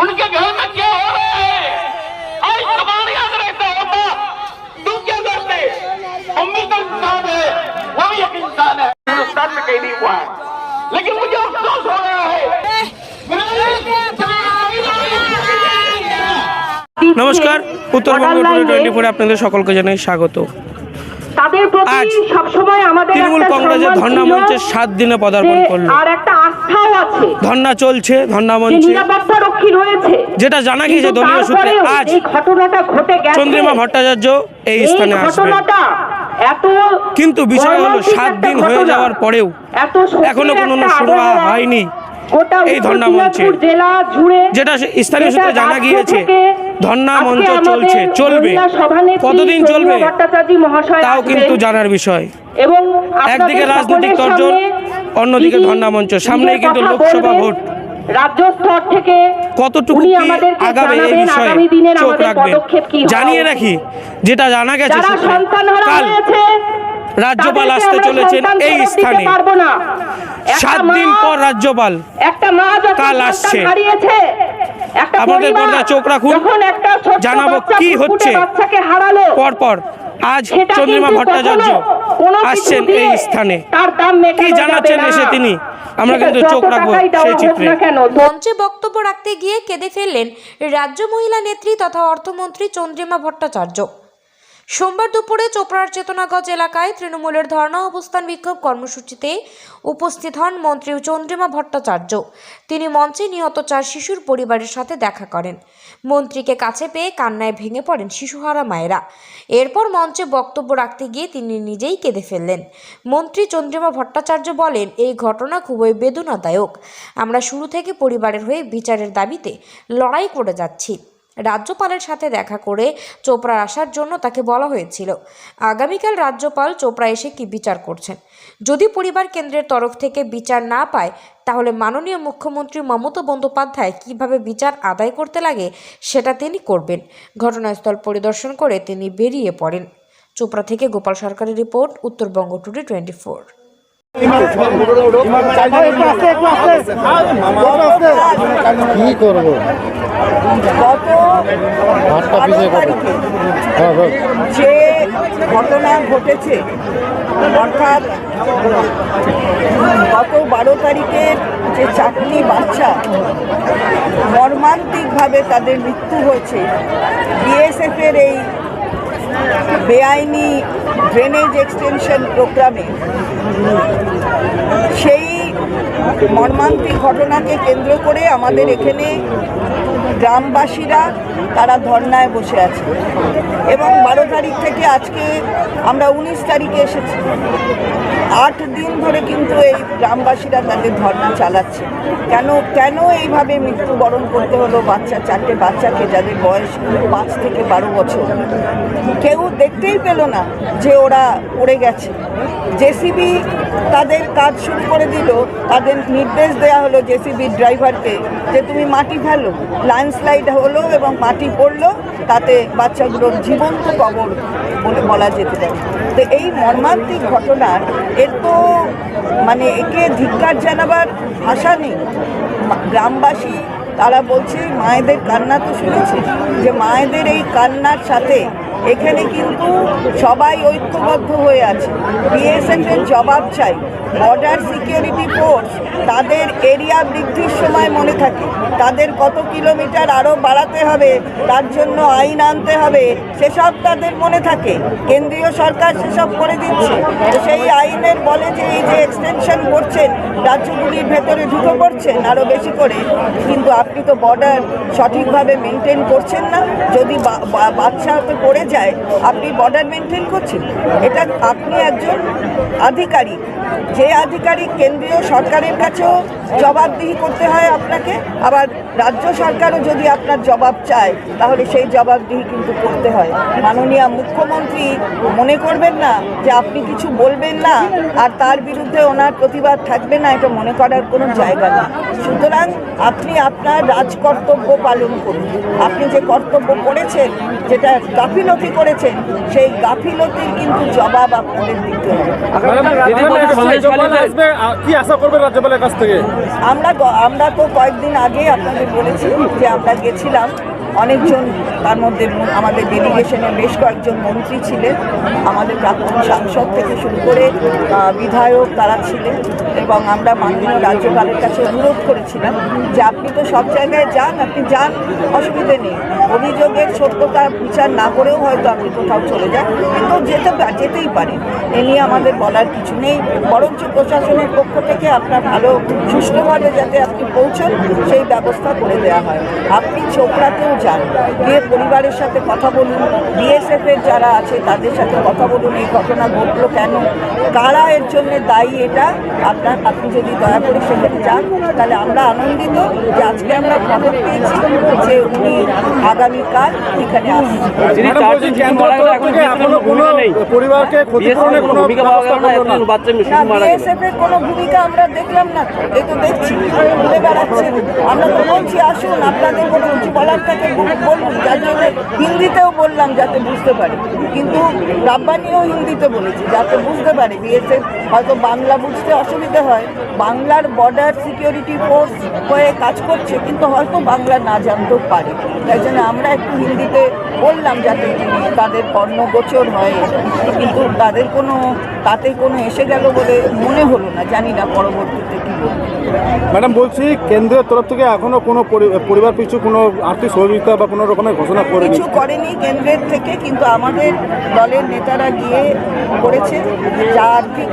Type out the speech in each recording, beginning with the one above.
उनके घर में क्या हो रहा है आज तुम्हारे याद रहता होता तुम क्या करते अम्बेडकर इंसान है वो भी एक इंसान है हिंदुस्तान में कहीं नहीं हुआ है लेकिन मुझे अफसोस हो रहा है নমস্কার উত্তরবঙ্গ টুডে টোয়েন্টি ফোরে আপনাদের সকলকে জানাই স্বাগত তাদের প্রতি সবসময় আমাদের তৃণমূল কংগ্রেসের ধর্ণা মঞ্চে সাত দিনে পদার্পণ করল। আর একটা আস্থাও আছে। ধর্ণা চলছে ধর্ণা মঞ্চে। নিরাপত্তা রক্ষী রয়েছে। যেটা জানা গিয়েছে দলীয় সূত্রে আজ এই ঘটনাটা ঘটে গেছে। চন্দ্রিমা ভট্টাচার্য এই স্থানে আসবেন। কিন্তু বিষয় হলো সাত দিন হয়ে যাওয়ার পরেও এত এখনও কোনো শুরু হয়নি এই ধর্ণা মঞ্চে। জেলা জুড়ে যেটা স্থানীয় সূত্রে জানা গিয়েছে ধর্ণা মঞ্চ চলছে চলবে কতদিন চলবে তাও কিন্তু জানার বিষয় এবং একদিকে রাজনৈতিক তর্জন, অন্যদিকে ধর্ণা মঞ্চ। সামনেই কিন্তু লোকসভা ভোট। রাজ্য স্তর থেকে কতটুকু আগাবে এই বিষয়ে চোখ রাখবেন হওয়া জানিয়ে। রাখি যেটা জানা গেছে কাল রাজ্যপাল আসতে চলেছেন এই স্থানে সাত দিন পর রাজ্যপাল কাল আসছে। পরিবার চোখ রাখুন। যখন একটা ছোট্ট জানাব কি হচ্ছে। পরপর আজ চন্দ্রিমা ভট্টাচার্য আসছেন এই স্থানে তার দাম মেটানো কি জানাচ্ছেন এসে তিনি আমরা কিন্তু চোখ রাখব সেই চিত্রে মঞ্চে বক্তব্য রাখতে গিয়ে কেঁদে ফেললেন রাজ্য মহিলা নেত্রী তথা অর্থমন্ত্রী চন্দ্রিমা ভট্টাচার্য সোমবার দুপুরে চোপড়ার চেতনাগঞ্জ এলাকায় তৃণমূলের ধর্ণা অবস্থান বিক্ষোভ কর্মসূচিতে উপস্থিত হন মন্ত্রী চন্দ্রিমা ভট্টাচার্য। তিনি মঞ্চে নিহত চার শিশুর পরিবারের সাথে দেখা করেন। মন্ত্রীকে কাছে পেয়ে কান্নায় ভেঙে পড়েন শিশুহারা মায়েরা। এরপর মঞ্চে বক্তব্য রাখতে গিয়ে তিনি নিজেই কেঁদে ফেললেন। মন্ত্রী চন্দ্রিমা ভট্টাচার্য বলেন, এই ঘটনা খুবই বেদনাদায়ক। আমরা শুরু থেকে পরিবারের হয়ে বিচারের দাবিতে লড়াই করে যাচ্ছি। রাজ্যপালের সাথে দেখা করে চোপড়া আসার জন্য তাকে বলা হয়েছিল। আগামীকাল রাজ্যপাল চোপড়া এসে কি বিচার করছেন? যদি পরিবার কেন্দ্রের তরফ থেকে বিচার না পায়, তাহলে মাননীয় মুখ্যমন্ত্রী মমতা বন্দ্যোপাধ্যায় কীভাবে বিচার আদায় করতে লাগে সেটা তিনি করবেন। ঘটনাস্থল পরিদর্শন করে তিনি বেরিয়ে পড়েন। চোপড়া থেকে গোপাল সরকারের report, Uttarbanga today twenty four. কি করব? গত বারো তারিখে হ্যাঁ যে ঘটনা ঘটেছে অর্থাৎ গত বারো তারিখের যে চাকরি বাচ্চা মর্মান্তিকভাবে তাদের মৃত্যু হয়েছে বিএসএফের এই বেআইনি ড্রেনেজ এক্সটেনশন প্রোগ্রামে সেই মর্মান্তিক ঘটনাকে কেন্দ্র করে আমাদের এখানে গ্রামবাসীরা তারা ধর্নায় বসে আছে। এবং বারো তারিখ থেকে আজকে আমরা উনিশ তারিখে এসেছি। আট দিন ধরে কিন্তু এই গ্রামবাসীরা তাদের ধর্না চালাচ্ছে। কেন কেন এইভাবে মৃত্যুবরণ করতে হলো বাচ্চা, চারটে বাচ্চাকে যাদের বয়স পাঁচ থেকে বারো বছর? কেউ দেখতেই পেল না যে ওরা পড়ে গেছে। জেসিবি তাদের কাজ শুরু করে দিল। তাদের নির্দেশ দেওয়া হলো জেসিবির ড্রাইভারকে যে তুমি মাটি ফেলো, ল্যান্ডস্লাইড হলো এবং মাটি পড়ল, তাতে বাচ্চাগুলোর জীবন্ত কবর বলে বলা যেতে পারে। তো এই মর্মান্তিক ঘটনার এর তো মানে একে ধিক্কার জানাবার ভাষা নেই। গ্রামবাসী তারা বলছে, মায়েদের কান্না তো শুনেছে, যে মায়েদের এই কান্নার সাথে এখানে কিন্তু সবাই ঐক্যবদ্ধ হয়ে আছে। বিএসএফ এর জবাব চাই। বর্ডার সিকিউরিটি ফোর্স তাদের এরিয়া বৃদ্ধির সময় মনে থাকে। তাদের কত কিলোমিটার আরও বাড়াতে হবে, তার জন্য আইন আনতে হবে, সেসব তাদের মনে থাকে। কেন্দ্রীয় সরকার সেসব করে দিচ্ছে। তো সেই আইনের বলে যে এই যে এক্সটেনশন করছেন, রাজ্যগুলির ভেতরে ঢুকে পড়ছেন আরও বেশি করে। কিন্তু আপনি তো বর্ডার সঠিকভাবে মেনটেন করছেন না। যদি বাচ্চা হতে পড়ে যায়, আপনি বর্ডার মেনটেন করছেন। এটা আপনি একজন আধিকারিক। যে আধিকারিক কেন্দ্রীয় সরকারের কাছেও জবাবদিহি করতে হয় আপনাকে, আবার রাজ্য সরকারও যদি আপনার জবাব চায় তাহলে সেই জবাবদিহি কিন্তু করতে হয়। মাননীয় মুখ্যমন্ত্রী মনে করবেন না যে আপনি কিছু বলবেন না আর তার বিরুদ্ধে ওনার প্রতিবাদ থাকবে না এটা মনে করার কোনো জায়গা নেই। সুতরাং আপনি আপনার রাজকর্তব্য পালন করুন। আপনি যে কর্তব্য করেছেন যেটা গাফিলতি করেছেন সেই গাফিলতির কিন্তু জবাব আপনাদের দিতে হবে। রাজ্যপাল আসবে আ- কি আশা করবেন রাজ্যপালের কাছ থেকে? আমরা আমরা তো কয়েকদিন আগে আপনাদের বলেছি যে আমরা গেছিলাম অনেকজন তার মধ্যে আমাদের ডেলিগেশনের বেশ কয়েকজন মন্ত্রী ছিলেন। আমাদের প্রাক্তন সাংসদ থেকে শুরু করে বিধায়ক তারা ছিলেন এবং আমরা মাননীয় রাজ্যপালের কাছে অনুরোধ করেছিলাম যে আপনি তো সব জায়গায় যান, আপনি যান, অসুবিধে নেই। অভিযোগের সত্যতা বিচার না করেও হয়তো আপনি কোথাও চলে যান, কিন্তু যেতে যেতেই পারেন। এ নিয়ে আমাদের বলার কিছু নেই। বরঞ্চ প্রশাসনের পক্ষ থেকে আপনার ভালো সুষ্ঠুভাবে যাতে আপনি পৌঁছান, সেই ব্যবস্থা করে দেওয়া হয়। আপনি চোপড়াতেও যান গিয়ে পরিবারের সাথে কথা বলুন বিএসএফের যারা আছে তাদের সাথে কথা বলুন এই ঘটনা ঘটলো কেন? কারা এর জন্য দায়ী এটা? আপনার আপনি যদি দয়া করে সেখানে যান তাহলে আমরা আনন্দিত যে আজকে আমরা খবর পেয়েছি যে উনি আগামীকাল এখানে এখনও কোনো ভূমিকা আমরা দেখলাম না। তো। এই তো দেখছি ঘুরে বেড়াচ্ছেন আমরা তো বলছি আসুন আপনাদের কোনো কিছু বলার থাকে যার জন্য হিন্দিতেও বললাম যাতে বুঝতে পারে। কিন্তু রাব্বানিও হিন্দিতে বলেছি, যাতে বুঝতে পারে। বিএসএফ হয়তো বাংলা বুঝতে অসুবিধে হয়। বাংলার বর্ডার সিকিউরিটি ফোর্স হয়ে কাজ করছে, কিন্তু হয়তো বাংলা না জানতেও পারে। তাই জন্য আমরা একটু হিন্দিতে বললাম যাতে তাদের কর্ণগোচর হয় কিন্তু তাদের কোনো তাতে কোনো এসে গেল বলে মনে হলো না জানি না পরবর্তীতে কী ম্যাডাম বলছি কেন্দ্রের তরফ থেকে এখনও কোনো পরিবার পিছু কোনো আর্থিক সহযোগিতা বা কোনো রকমের ঘোষণা করেনি? কিছু করেনি কেন্দ্রের থেকে কিন্তু আমাদের দলের নেতারা গিয়ে করেছে যা আর্থিক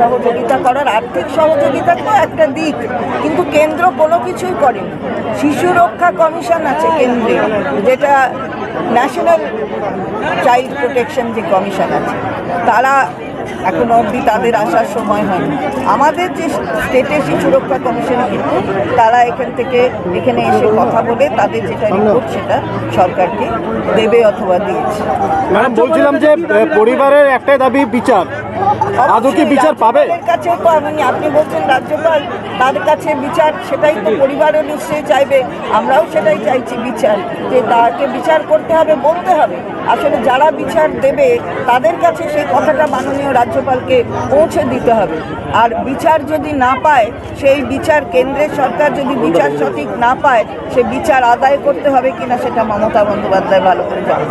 সহযোগিতা করার আর্থিক সহযোগিতা তো একটা দিক কিন্তু কেন্দ্র কোনো কিছুই করেনি। শিশু রক্ষা কমিশন আছে কেন্দ্রে যেটা ন্যাশনাল চাইল্ড প্রোটেকশন যে কমিশন আছে, তারা এখনও অবধি তাদের আসার সময় হয়নি। আমাদের যে স্টেটের শিশু রক্ষা কমিশন কিন্তু তারা এখান থেকে এখানে এসে কথা বলে তাদের যেটা রিপোর্ট সেটা সরকারকে দেবে অথবা দিয়েছে। বলছিলাম যে পরিবারের একটাই দাবি বিচার। আদৌ কি বিচার পাবে? কাছেও তো আমি আপনি বলছেন রাজ্যপাল তার কাছে বিচার সেটাই তো পরিবারও নিশ্চয়ই চাইবে। আমরাও সেটাই চাইছি বিচার যে তাকে বিচার করতে হবে বলতে হবে। আসলে যারা বিচার দেবে তাদের কাছে সেই কথাটা মাননীয় রাজ্যপালকে পৌঁছে দিতে হবে। আর বিচার যদি না পায় সেই বিচার কেন্দ্রের সরকার যদি বিচার সঠিক না পায় সে বিচার আদায় করতে হবে কিনা সেটা মমতা বন্দ্যোপাধ্যায় ভালো করে জানেন